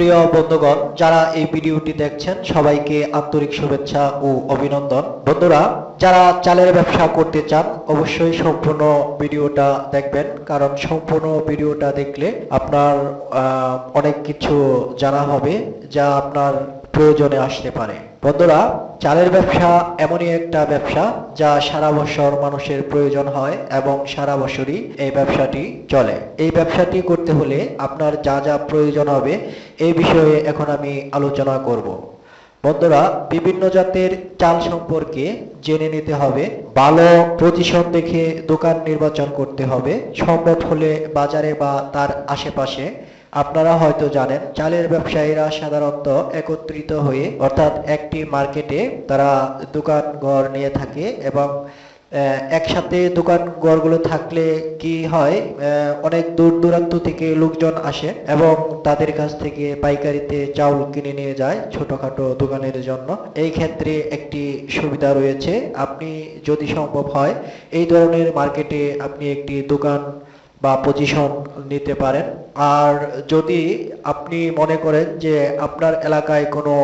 প্রিয় বন্ধুগণ, যারা এই ভিডিওটি দেখছেন, সবাইকে আন্তরিক শুভেচ্ছা ও অভিনন্দন। বন্ধুরা, যারা চালের ব্যবসা করতে চান, অবশ্যই সম্পূর্ণ ভিডিওটা দেখবেন, কারণ সম্পূর্ণ ভিডিওটা দেখলে আপনার অনেক কিছু জানা হবে, যা আপনার প্রয়োজনে আসতে পারে। বন্ধুরা, চালের ব্যবসা এমনই একটা ব্যবসা যা সারা বছর মানুষের প্রয়োজন হয় এবং সারা বছরই এই ব্যবসাটি চলে। এই ব্যবসাটি করতে হলে আপনার যা যা প্রয়োজন হবে এই বিষয়ে এখন আমি আলোচনা করব। বন্ধুরা, বিভিন্ন জাতের চাল সম্পর্কে জেনে নিতে হবে, ভালো পজিশন দেখে দোকান নির্বাচন করতে হবে, সম্ভব হলে বাজারে বা তার আশেপাশে আপনারা হয়তো জানেন, চালের ব্যবসায়ীরা সাধারণত একত্রিত হয়ে, অর্থাৎ একটি মার্কেটে তারা দোকান ঘর নিয়ে থাকে এবং একসাথে দোকান ঘরগুলো থাকলে কি হয় অনেক দূর দূরান্ত থেকে লোকজন আসে এবং তাদের কাছ থেকে পাইকারিতে চাউল কিনে নিয়ে যায় ছোটখাটো দোকানের জন্য। এই ক্ষেত্রে একটি সুবিধা রয়েছে। আপনি যদি সম্ভব হয়, এই ধরনের মার্কেটে আপনি একটি দোকান বা পজিশন নিতে পারেন। আর যদি আপনি মনে করেন যে আপনার এলাকায় কোনো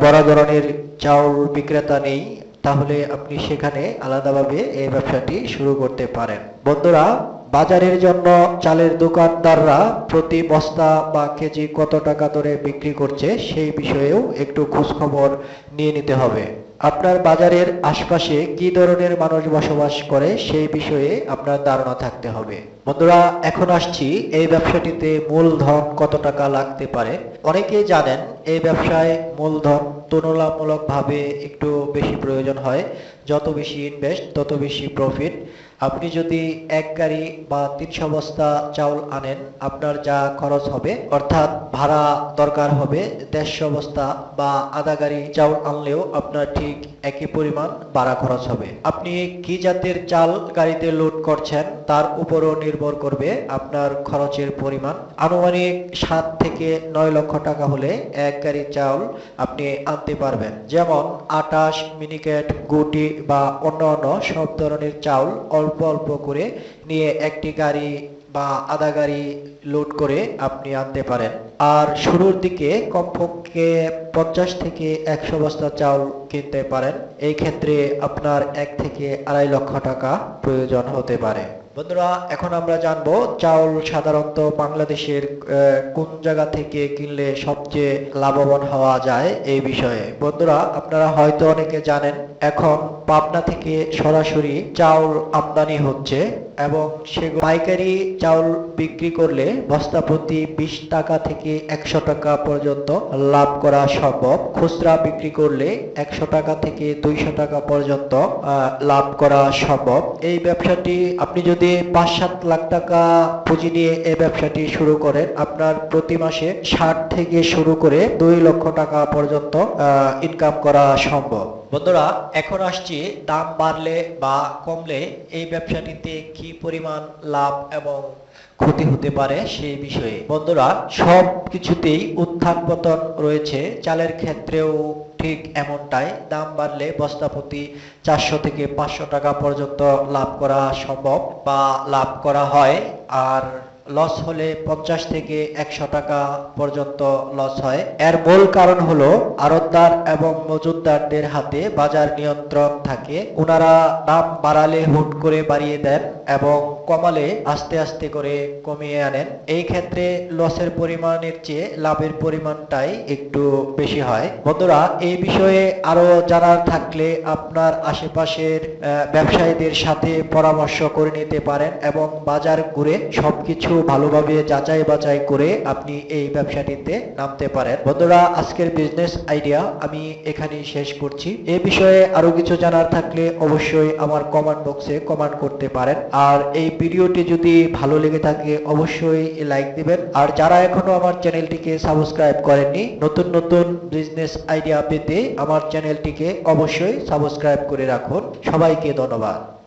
বড় ধরনের চাউল বিক্রেতা নেই, তাহলে আপনি সেখানে আলাদাভাবে এই ব্যবসাটি শুরু করতে পারেন। বন্ধুরা, বাজারের জন্য চালের দোকানদাররা প্রতি বস্তা বা কেজি কত টাকা দরে বিক্রি করছে সেই বিষয়েও একটু খোঁজখবর নিয়ে নিতে হবে। আপনার বাজারের আশপাশে কি ধরনের মানুষ বসবাস করে সেই বিষয়ে আপনার ধারণা থাকতে হবে। বন্ধুরা, এখন আসছি এই ব্যবসাটিতে মূলধন কত টাকা লাগতে পারে। অনেকেই জানেন এই ব্যবসায় মূলধন তুলনামূলকভাবে একটু বেশি প্রয়োজন হয়। যত বেশি ইনভেস্ট তত বেশি প্রফিট আপনি যদি এক গাড়ি বা তিনশো বস্তা চাউল আনেন, আপনার যা খরচ হবে, অর্থাৎ ভাড়া দরকার হবে, দেড়শো বস্তা বা আধা গাড়ি চাউল আনলেও আপনার ঠিক একই পরিমাণ ভাড়া খরচ হবে। আপনি কি জাতের চাল গাড়িতে লোড করছেন, তার উপরও নির্ভর করবে আপনার খরচের পরিমাণ। আনুমানিক সাত থেকে নয় লক্ষ টাকা হলে এক গাড়ি চাউল আপনি আনতে পারবেন। যেমন আটাশ, মিনিকেট, গুটি বা অন্য অন্য সব ধরনের চাউল অল্প অল্প করে নিয়ে একটি গাড়ি বা আধা গাড়ি লোড করে আপনি আনতে পারেন। আর শুরুর দিকে কমপক্ষে পঞ্চাশ থেকে একশো বস্তা চাউল কিনতে পারেন। এই ক্ষেত্রে আপনার এক থেকে আড়াই লক্ষ টাকা প্রয়োজন হতে পারে। বন্ধুরা, এখন আমরা জানব চাউল সাধারণত বাংলাদেশের কোন জায়গা থেকে কিনলে সবচেয়ে লাভবান হওয়া যায় এই বিষয়ে। বন্ধুরা, আপনারা হয়তো অনেকে জানেন, এখন পাবনা থেকে সরাসরি চাউল আমদানি হচ্ছে এবং সেগুলো পাইকারি চাউল বিক্রি করলে বস্তা প্রতি বিশ টাকা থেকে একশো টাকা পর্যন্ত লাভ করা সম্ভব। খুচরা বিক্রি করলে একশো টাকা থেকে দুইশো টাকা পর্যন্ত লাভ করা সম্ভব। এই ব্যবসাটি আপনি যদি পাঁচ সাত লাখ টাকা পুঁজি নিয়ে এই ব্যবসাটি শুরু করেন, আপনার প্রতি মাসে ষাট থেকে শুরু করে দুই লক্ষ টাকা পর্যন্ত ইনকাম করা সম্ভব। বন্ধুরা, এখন আসছি দাম বাড়লে বা কমলে এই ব্যবসাটিতে কি পরিমাণ লাভ এবং ক্ষতি হতে পারে সেই বিষয়ে। বন্ধুরা সব কিছুতেই উত্থান পতন রয়েছে। চালের ক্ষেত্রেও ঠিক এমনটাই দাম বাড়লে বস্তা প্রতি চারশো থেকে পাঁচশো টাকা পর্যন্ত লাভ করা সম্ভব বা লাভ করা হয়। আর লস হলে পঞ্চাশ থেকে একশো টাকা পর্যন্ত লস হয়। এর মূল কারণ হলো আড়তদার এবং মজুদদারদের হাতে বাজার নিয়ন্ত্রণ থাকে। ওনারা দাম বাড়ালে হুট করে বাড়িয়ে দেন। এবং কমালে আস্তে আস্তে করে কমিয়ে আনেন। এই ক্ষেত্রে লসের পরিমাণের চেয়ে লাভের পরিমাণটাই একটু বেশি হয়। বন্ধুরা, এই বিষয়ে আরও জানার থাকলে আপনার আশেপাশের ব্যবসায়ীদের সাথে পরামর্শ করে নিতে পারেন এবং বাজার ঘুরে সবকিছু ভালোভাবে যাচাই বাছাই করে আপনি এই ব্যবসাটিতে নামতে পারেন। বন্ধুরা, আজকের বিজনেস আইডিয়া আমি এখানেই শেষ করছি। এ বিষয়ে আরও কিছু জানার থাকলে অবশ্যই আমার কমেন্ট বক্সে কমেন্ট করতে পারেন। আর এই ভিডিওটি যদি ভালো লেগে থাকে, অবশ্যই লাইক দিবেন। আর যারা এখনও আমার চ্যানেলটিকে সাবস্ক্রাইব করেননি, নতুন নতুন বিজনেস আইডিয়া পেতে আমার চ্যানেলটিকে অবশ্যই সাবস্ক্রাইব করে রাখুন। সবাইকে ধন্যবাদ।